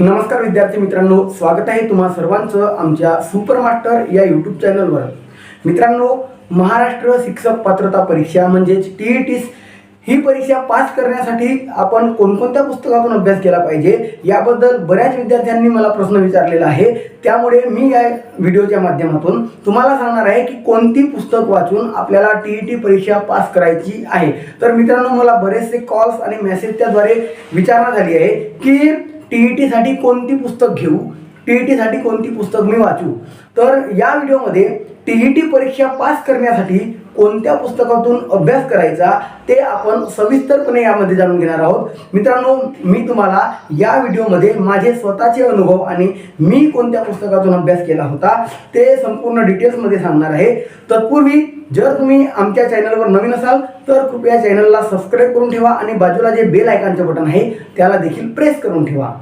नमस्कार विद्यार्थी मित्रांनो स्वागत आहे तुम्हा सर्वांचं आमच्या सुपर मास्टर या यूट्यूब चॅनलवर मित्रांनो महाराष्ट्र शिक्षक पात्रता परीक्षा म्हणजेच टी ई टी ही परीक्षा पास करण्यासाठी आपण कोणकोणत्या पुस्तकातून अभ्यास केला पाहिजे याबद्दल बऱ्याच विद्यार्थ्यांनी मला प्रश्न विचारलेला आहे. त्यामुळे मी या व्हिडिओच्या माध्यमातून तुम्हाला सांगणार आहे की कोणती पुस्तक वाचून आपल्याला टी ई टी परीक्षा पास करायची आहे. तर मित्रांनो मला बरेचसे कॉल्स आणि मेसेज त्याद्वारे विचारणा झाली आहे की टी ई टीसाठी कोणती पुस्तक घेऊ? टी ई टीसाठी कोणती पुस्तक मी वाचू? तर या व्हिडिओमध्ये टी ई टी परीक्षा पास करण्यासाठी कोणत्या पुस्तकातून अभ्यास करायचा ते आपण सविस्तरपणे यामध्ये जाणून घेणार आहोत. मित्रांनो मी तुम्हाला या व्हिडिओमध्ये माझे स्वतःचे अनुभव आणि मी कोणत्या पुस्तकातून अभ्यास केला होता ते संपूर्ण डिटेल्समध्ये सांगणार आहे. तत्पूर्वी जर तुम्ही आमच्या चॅनलवर नवीन असाल तर कृपया चॅनलला सबस्क्राईब करून ठेवा आणि बाजूला जे बेल आयकॉनचे बटन आहे त्याला देखील प्रेस करून ठेवा.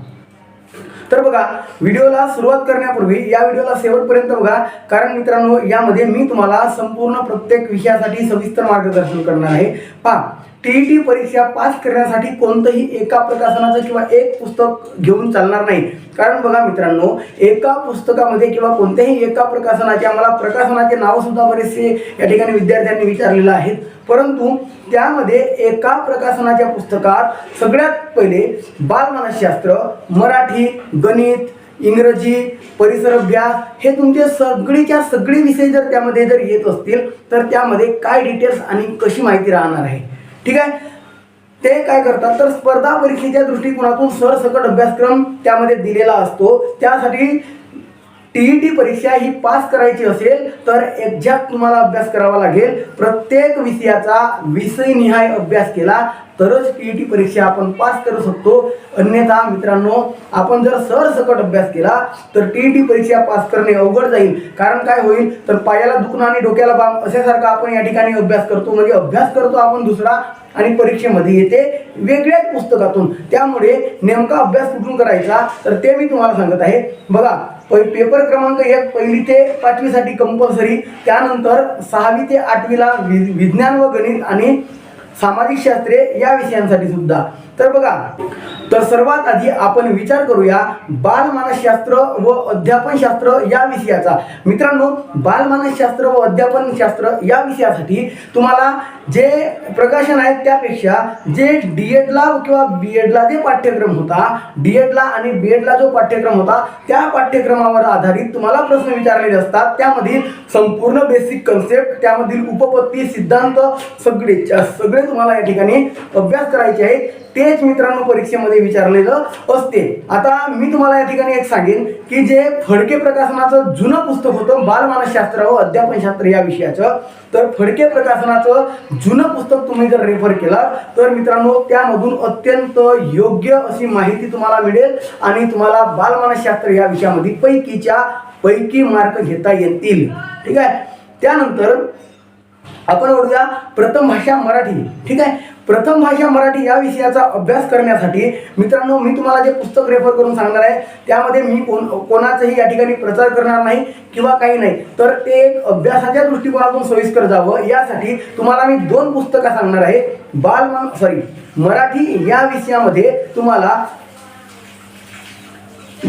तर बघा व्हिडिओला सुरुवात करण्यापूर्वी या व्हिडिओला शेवटपर्यंत बघा कारण मित्रांनो यामध्ये मी तुम्हाला संपूर्ण प्रत्येक विषयासाठी सविस्तर मार्गदर्शन करणार आहे. पहा टी टी परीक्षा पास करण्यासाठी कोणतंही एका प्रकाशनाचं किंवा एक पुस्तक घेऊन चालणार नाही. कारण बघा मित्रांनो एका पुस्तकामध्ये किंवा कोणत्याही एका प्रकाशनाचे आम्हाला प्रकाशनाचे नावसुद्धा बरेचसे या ठिकाणी विद्यार्थ्यांनी विचारलेलं आहेत. परंतु त्यामध्ये एका प्रकाशनाच्या पुस्तकात सगळ्यात पहिले बालमानसशास्त्र मराठी गणित इंग्रजी परिसर अभ्यास हे तुमचे सगळीच्या सगळे विषय जर त्यामध्ये जर येत असतील तर त्यामध्ये काय डिटेल्स आणि कशी माहिती राहणार आहे? ठीक आहे? ते काय करतात? तर स्पर्धा परीक्षेच्या दृष्टिकोनातून सरसकट अभ्यासक्रम त्यामध्ये दिलेला असतो. त्यासाठी टी टी परीक्षा ही पास करायची असेल तर एक्झॅक्ट तुम्हाला अभ्यास करावा लागेल. प्रत्येक विषयाचा विषयनिहाय अभ्यास केला तरच टी टी परीक्षा आपण पास करू शकतो. अन्यथा मित्रांनो आपण जर सरसकट अभ्यास केला तर टी टी परीक्षा पास करणे अवघड जाईल. कारण काय होईल तर पायाला दुखणं आणि डोक्याला बाम अशासारखा आपण या ठिकाणी अभ्यास करतो. म्हणजे अभ्यास करतो आपण दुसरा आणि परीक्षेमध्ये येते. वेगळ्याच पुस्तकातून. त्यामुळे नेमका अभ्यास कुठून करायचा? तर ते मी तुम्हाला सांगत आहे. बघा पेपर क्रमांक एक पहिली ते पाचवीसाठी कंपल्सरी त्यानंतर सहावी ते आठवीला वि विज्ञान व गणित आणि सामाजिक शास्त्रे या विषयांसाठी सुद्धा. तर बघा तर सर्वात आधी आपण विचार करूया बालमानसशास्त्र व अध्यापनशास्त्र या विषयाचा. मित्रांनो बालमानसशास्त्र व अध्यापनशास्त्र या विषयासाठी तुम्हाला जे प्रकाशन आहेत त्यापेक्षा जे डी एडला किंवा बी एडला जे पाठ्यक्रम होता डी एडला आणि बी एडला जो पाठ्यक्रम होता त्या पाठ्यक्रमावर आधारित तुम्हाला प्रश्न विचारलेले असतात. त्यामधील संपूर्ण बेसिक कन्सेप्ट त्यामधील उपपत्ती सिद्धांत सगळे सगळे तुम्हाला या ठिकाणी अभ्यास करायचे आहेत. तेच मित्रांनो परीक्षेमध्ये विचारलेलं असते. आता मी तुम्हाला या ठिकाणी एक सांगेन की जे फडके प्रकाशनाचं जुनं पुस्तक होतं बालमानसशास्त्र व अध्यापनशास्त्र या विषयाचं तर फडके प्रकाशनाचं जुनं पुस्तक तुम्ही जर रेफर केला तर मित्रांनो त्यामधून अत्यंत योग्य अशी माहिती तुम्हाला मिळेल आणि तुम्हाला बालमानसशास्त्र या विषयामध्ये पैकीच्या पैकी मार्क घेता येतील. ठीक आहे? त्यानंतर आपण ओढूया प्रथम भाषा मराठी. ठीक आहे? प्रथम भाषा मराठी या विषयाचा अभ्यास करण्यासाठी मित्रांनो मी तुम्हाला जे पुस्तक रेफर करून सांगणार आहे त्यामध्ये मी कोण कोणाचाही या ठिकाणी प्रचार करणार नाही किंवा काही नाही. तर ते एक अभ्यासाच्या दृष्टिकोनातून सोयीस्कर जावं. यासाठी तुम्हाला मी दोन पुस्तकं सांगणार आहे. बाल सॉरी मराठी या विषयामध्ये तुम्हाला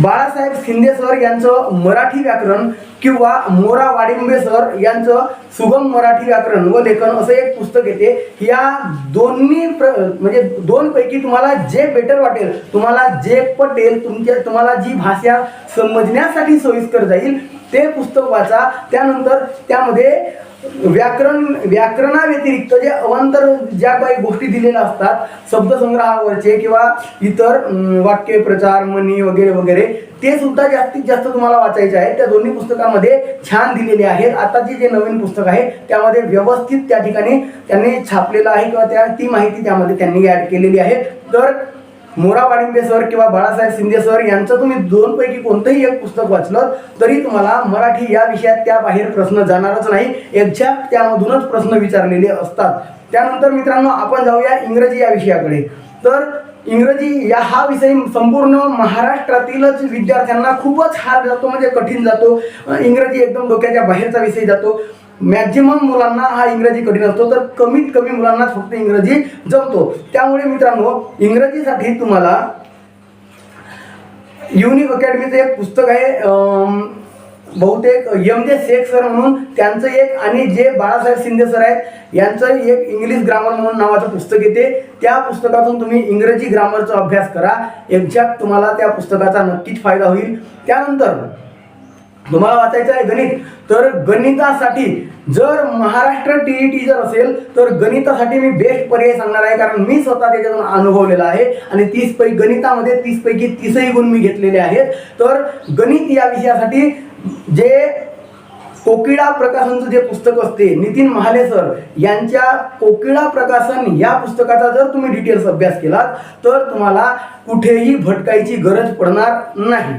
बाळासाहेब शिंदे सर यांचं मराठी व्याकरण किंवा मोरा वाडिंबे सर यांचं सुगम मराठी व्याकरण व लेखन असं एक पुस्तक येते. या दोन्ही प्र म्हणजे दोन पैकी तुम्हाला जे बेटर वाटेल तुम्हाला जे पटेल तुमच्या तुम्हाला जी भाषा समजण्यासाठी सोयीस्कर जाईल ते पुस्तक वाचा. त्यानंतर त्यामध्ये व्याकरण व्याकरणाव्यतिरिक्त जे अवांतर ज्या काही गोष्टी दिलेल्या असतात शब्दसंग्रहावरचे किंवा इतर वाक्य प्रचार म्हणी वगैरे वगैरे ते सुद्धा जास्तीत जास्त तुम्हाला वाचायचे आहे त्या दोन्ही पुस्तकामध्ये छान दिलेले आहेत. आताचे जे नवीन पुस्तक आहे त्यामध्ये व्यवस्थित त्या ठिकाणी त्यांनी छापलेलं आहे किंवा त्या ती माहिती त्यामध्ये त्यांनी ॲड केलेली आहे. तर मोरा वाडिंबे सर किंवा बाळासाहेब शिंदे सर यांचं तुम्ही दोनपैकी कोणतंही एक पुस्तक वाचलं तरी तुम्हाला मराठी या विषयात त्या बाहेर प्रश्न जाणारच नाही. एक्झॅक्ट त्यामधूनच प्रश्न विचारलेले असतात. त्यानंतर मित्रांनो आपण जाऊया इंग्रजी या विषयाकडे. तर इंग्रजी या हा विषय संपूर्ण महाराष्ट्रातीलच विद्यार्थ्यांना खूपच हार जातो म्हणजे कठीण जातो. इंग्रजी एकदम डोक्याच्या बाहेरचा विषय जातो. मॅक्झिमम मुलांना हा इंग्रजी कठीण असतो तर कमीत कमी मुलांना फक्त इंग्रजी जमतो. त्यामुळे मित्रांनो इंग्रजीसाठी तुम्हाला युनिक अकॅडमीचं एक पुस्तक आहे बहुतेक एम जे शेख सर म्हणून त्यांचं एक आणि जे बाळासाहेब शिंदे सर आहेत यांचं एक इंग्लिश ग्रामर म्हणून नावाचं पुस्तक येते. त्या पुस्तकातून तुम्ही इंग्रजी ग्रामरचा अभ्यास करा. एक्झॅक्ट तुम्हाला त्या पुस्तकाचा नक्कीच फायदा होईल. त्यानंतर तुम्हाला वाचायचं आहे गणित. तर गणितासाठी जर महाराष्ट्र टी ई टी जर असेल तर गणितासाठी मी बेस्ट पर्याय सांगणार आहे. कारण मी स्वतः त्याच्यातून अनुभवलेला आहे. आणि तीस पै गणितामध्ये तीस पैकी तीसही गुण मी घेतलेले आहेत. तर गणित या विषयासाठी जे कोकिळा प्रकाशनचं जे पुस्तक असते नितीन महाले सर यांच्या कोकिळा प्रकाशन या पुस्तकाचा जर तुम्ही डिटेल्स अभ्यास केलात तर तुम्हाला कुठेही भटकायची गरज पडणार नाही.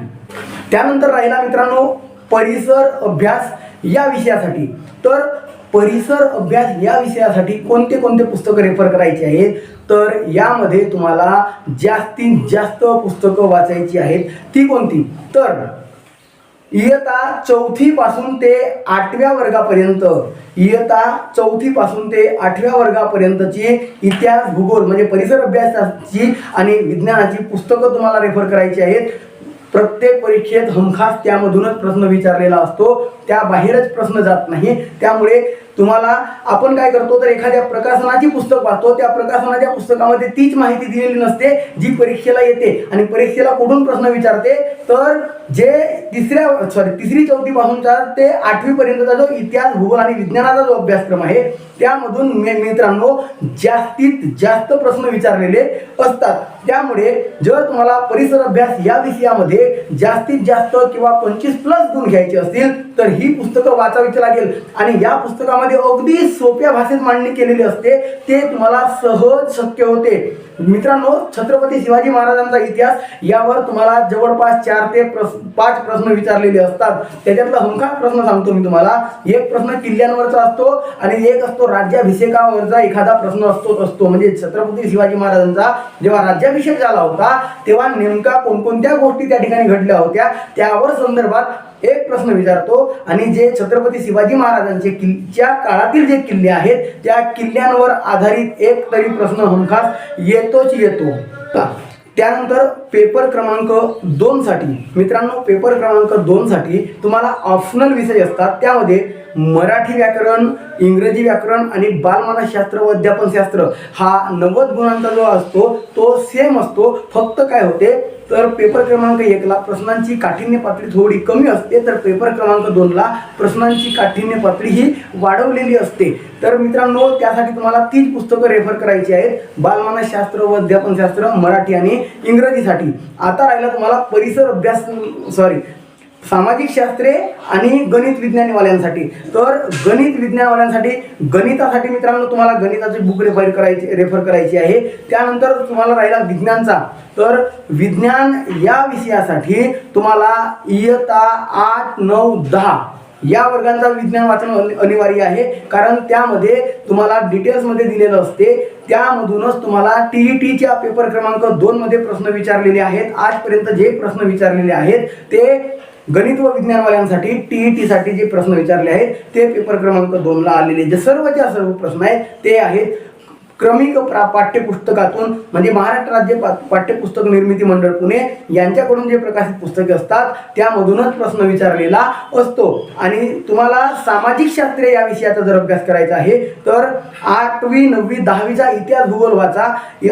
त्यानंतर राहिला मित्रांनो परिसर अभ्यास या विषयासाठी. तर परिसर अभ्यास या विषयासाठी कोणते कोणते पुस्तकं रेफर करायची आहेत? तर यामध्ये तुम्हाला जास्तीत जास्त पुस्तकं वाचायची आहेत. ती कोणती? तर इयता चौथीपासून ते आठव्या वर्गापर्यंत इयता चौथीपासून ते आठव्या वर्गापर्यंतची इतिहास भूगोल म्हणजे परिसर अभ्यासाची आणि विज्ञानाची पुस्तकं तुम्हाला रेफर करायची आहेत. प्रत्येक परीक्षेत हमखास त्यामधूनच प्रश्न विचारलेला असतो. त्या बाहेरच प्रश्न जात नाही. त्यामुळे तुम्हाला आपण काय करतो तर एखाद्या प्रकाशनाची पुस्तक वाचतो त्या प्रकाशनाच्या पुस्तकामध्ये तीच माहिती दिलेली नसते जी परीक्षेला येते आणि परीक्षेला कुठून प्रश्न विचारते तर जे तिसऱ्या सॉरी तिसरी चौथीपासूनचा ते आठवीपर्यंतचा जो इतिहास भूगोल आणि विज्ञानाचा जो अभ्यासक्रम आहे त्यामधून मी- मित्रांनो जास्तीत जास्त प्रश्न विचारलेले असतात. त्यामुळे जर तुम्हाला परिसर अभ्यास या विषयामध्ये जास्तीत जास्त किंवा पंचवीस प्लस गुण घ्यायचे असतील तर ही पुस्तकं वाचावीची लागेल. आणि या पुस्तकामध्ये अगदी सोप्या भाषेत मांडणी केलेली असते ते तुम्हाला सहज शक्य होते. मित्रांनो छत्रपती शिवाजी महाराजांचा इतिहास यावर तुम्हाला जवळपास चार ते पाच प्रश्न विचारलेले असतात. त्याच्यातला हमखास प्रश्न सांगतो मी तुम्हाला. एक प्रश्न किल्ल्यांवरचा असतो आणि एक असतो राज्याभिषेकावरचा एखादा प्रश्न असतो असतो. म्हणजे छत्रपती शिवाजी महाराजांचा जेव्हा राज्याभिषेक झाला होता तेव्हा नेमका कोणकोणत्या गोष्टी त्या ठिकाणी घडल्या होत्या त्यावर संदर्भात एक प्रश्न विचारतो आणि जे छत्रपती शिवाजी महाराजांचे किल्ल्या काळातील जे किल्ले आहेत त्या किल्ल्यांवर आधारित एक तरी प्रश्न हमखास येतोच येतो. का? त्यानंतर पेपर क्रमांक दोनसाठी मित्रांनो पेपर क्रमांक दोनसाठी तुम्हाला ऑप्शनल विषय असतात. त्यामध्ये मराठी व्याकरण इंग्रजी व्याकरण आणि बालमानसशास्त्र व अध्यापनशास्त्र हा नव्वद गुणांचा जो असतो तो सेम असतो. फक्त काय होते? तर पेपर क्रमांक एकला प्रश्नांची काठिण्य पातळी थोडी कमी असते तर पेपर क्रमांक दोनला प्रश्नांची काठिण्य पातळी ही वाढवलेली असते. तर मित्रांनो त्यासाठी तुम्हाला तीन पुस्तकं रेफर करायची आहेत. बालमानसशास्त्र व अध्यापनशास्त्र मराठी आणि इंग्रजीसाठी. आता राहिला तुम्हाला परिसर अभ्यास सॉरी सामाजिक शास्त्रे आणि गणित विज्ञानीवाल्यांसाठी. तर गणित विज्ञानवाल्यांसाठी गणितासाठी मित्रांनो तुम्हाला गणिताची बुक रेफर करायची रेफर करायची आहे. त्यानंतर तुम्हाला राहिला विज्ञानचा. तर विज्ञान या विषयासाठी तुम्हाला इयत्ता आठ नऊ दहा या वर्गांचा विज्ञान वाचन अनि- अनिवार्य आहे. कारण त्यामध्ये तुम्हाला डिटेल्समध्ये दिलेलं असते. त्यामधूनच तुम्हाला टी ई टीच्या पेपर क्रमांक दोनमध्ये प्रश्न विचारलेले आहेत. आजपर्यंत जे प्रश्न विचारलेले आहेत ते गणित व विज्ञानवाल्यांसाठी टी ई टीसाठी जे प्रश्न विचारले आहेत ते पेपर क्रमांक दोनला आलेले जे सर्वच्या सर्व प्रश्न आहेत ते आहेत. क्रमिक प्रा पाठ्यपुस्तकातून म्हणजे महाराष्ट्र राज्य पा पाठ्यपुस्तक निर्मिती मंडळ पुणे यांच्याकडून जे प्रकाशित पुस्तके असतात त्यामधूनच प्रश्न विचारलेला असतो. आणि तुम्हाला सामाजिक शास्त्र या विषयाचा जर अभ्यास करायचा आहे तर आठवी नववी दहावीचा इतिहास भूगोल वाचा.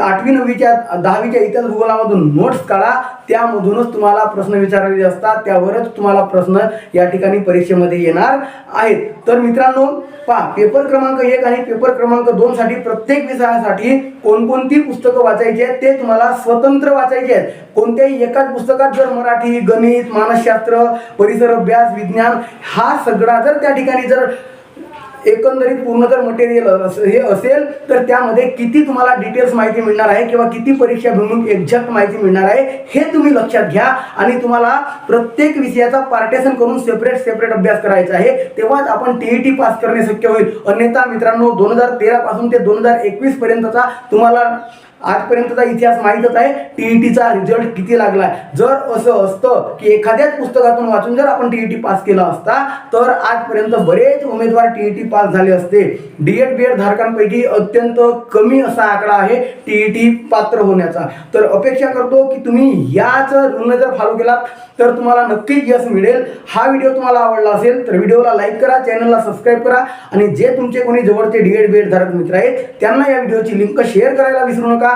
आठवी नववीच्या दहावीच्या इतिहास भूगोलामधून नोट्स काढा. त्यामधूनच तुम्हाला प्रश्न विचारलेले असतात. त्यावरच तुम्हाला प्रश्न या ठिकाणी परीक्षेमध्ये येणार आहेत. तर मित्रांनो पहा पेपर क्रमांक एक आणि पेपर क्रमांक दोन साठी प्रत्येक विषयासाठी कोणकोणती पुस्तकं वाचायची आहेत ते तुम्हाला स्वतंत्र वाचायचे आहेत. कोणत्याही एकाच पुस्तकात जर मराठी गणित मानसशास्त्र परिसर अभ्यास विज्ञान हा सगळा जर त्या ठिकाणी जर एकंदरीत पूर्ण जर मटेरियल हे असेल तर त्यामध्ये किती तुम्हाला डिटेल्स माहिती मिळणार आहे किंवा किती परीक्षा भिमुख एक्झॅक्ट माहिती मिळणार आहे हे तुम्ही लक्षात घ्या आणि तुम्हाला प्रत्येक विषयाचा पार्टेशन करून सेपरेट सेपरेट अभ्यास करायचा आहे. तेव्हाच आपण टी ई टी पास करणे शक्य होईल. अन्यथा मित्रांनो दोन हजार तेरापासून ते दोन हजार एकवीस पर्यंतचा तुम्हाला आजपर्यंतचा इतिहास माहीतच आहे. टीईटीचा रिझल्ट किती लागलाय? जर असं असतं की एखाद्याच पुस्तकातून वाचून जर आपण टीईटी पास केला असता तर आजपर्यंत बरेच उमेदवार टीईटी पास झाले असते. डीएड बीएड धारकांपैकी अत्यंत कमी असा आकडा आहे टीईटी पात्र होण्याचा. तर अपेक्षा करतो की तुम्ही याच ऋण जर फॉलो केलात तर तुम्हाला नक्कीच यश मिळेल. हा व्हिडिओ तुम्हाला आवडला असेल तर व्हिडिओला लाईक करा चॅनलला सबस्क्राईब करा. आणि जे तुमचे कोणी जवळचे डीएड बीएड धारक मित्र आहेत त्यांना या व्हिडिओची लिंक शेअर करायला विसरू नका.